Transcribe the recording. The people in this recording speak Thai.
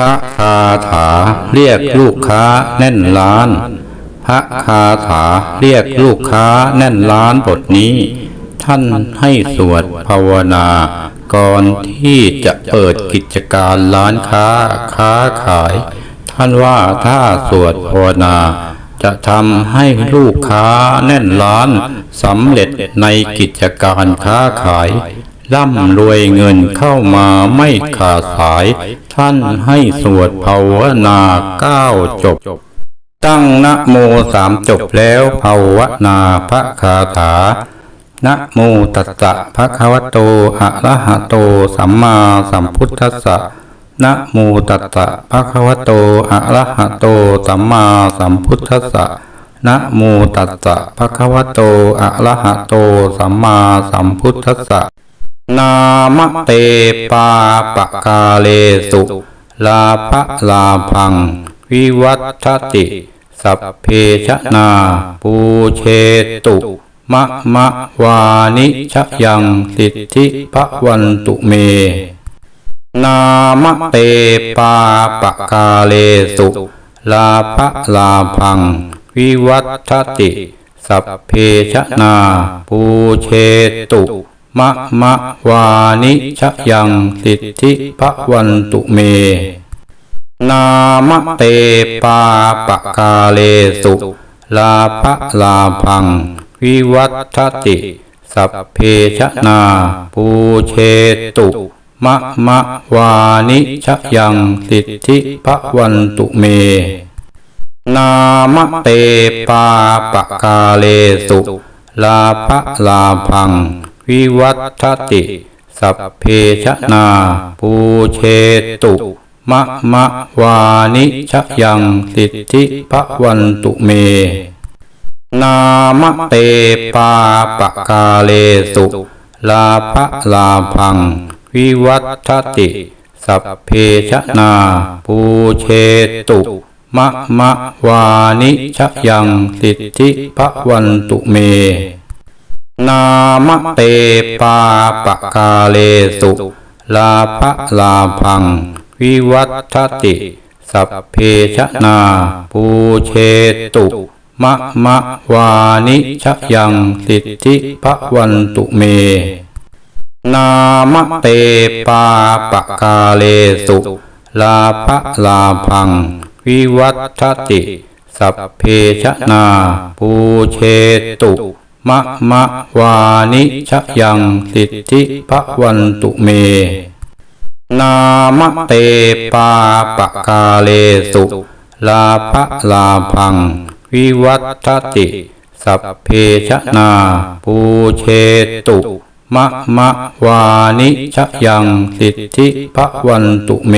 พระคาถาเรียกลูกค้าแน่นล้าน พระคาถาเรียกลูกค้าแน่นล้านบทนี้ ท่านให้สวดภาวนา ก่อนที่จะเปิดกิจการร้านค้าค้าขาย ท่านว่าถ้าสวดภาวนา จะทำให้ลูกค้าแน่นล้านสำเร็จในกิจการค้าขาย ร่ำรวยเงินเข้ามาไม่ขาดสาย ท่านให้สวดภาวนาเก้าจบ ตั้งนะโมสามจบแล้วภาวนาพระคาถานะโมตัสสะภะคะวะโตอะระหะโต สัมมาสัมพุทธัสสะนะโมตัสสะภะคะวะโตอะระหะโต สัมมาสัมพุทธัสสะนะโมตัสสะภะคะวะโตอะระหะโต สัมมาสัมพุทธัสสะ นามเตปาปะกาเลสุ ลาภลาพัง วิวัตติ สัพเพชนา ปูเชตุมะมะวานิชยังสิทธิพระวันตุเม นามเตปาปะกาเลสุ ลาภลาพัง วิวัตติ สัพเพชนา ปูเชตุ มะมะวานิชยังสิทธิพระวันตุเม นามเตปาปะกาเลสุ ลาภลาพัง วิวัตติ สัพเพชนาปูเชตุ มะมะวานิชยังสิทธิพระวันตุเม นามเตปาปะกาเลสุ ลาภลาพัง วิวัตติ สัพเพชนา ปูเชตุมะมะวานิชยังสิทธิพระวันตุเม นามเตปาปะกาเลสุ ลาภลาพัง วิวัตติ สัพเพชนา ปูเชตุมะมะวานิชยังสิทธิพระวันตุเม นามเตปาปะกาเลสุ ลาภลาพัง วิวัตติ สัพเพชนาปูเชตุมะมะวานิชยังสิทธิพระวันตุเม นามเตปาปะกาเลสุ ลาภลาพัง วิวัตติ สัพเพชนาปูเชตุ มะมะวานิชยังสิทธิพระวันตุเม นามเตปาปะกาเลสุ ลาภลาพัง วิวัตติ สัพเพชนาปูเชตุ มะมะวานิชยังสิทธิพระวันตุเม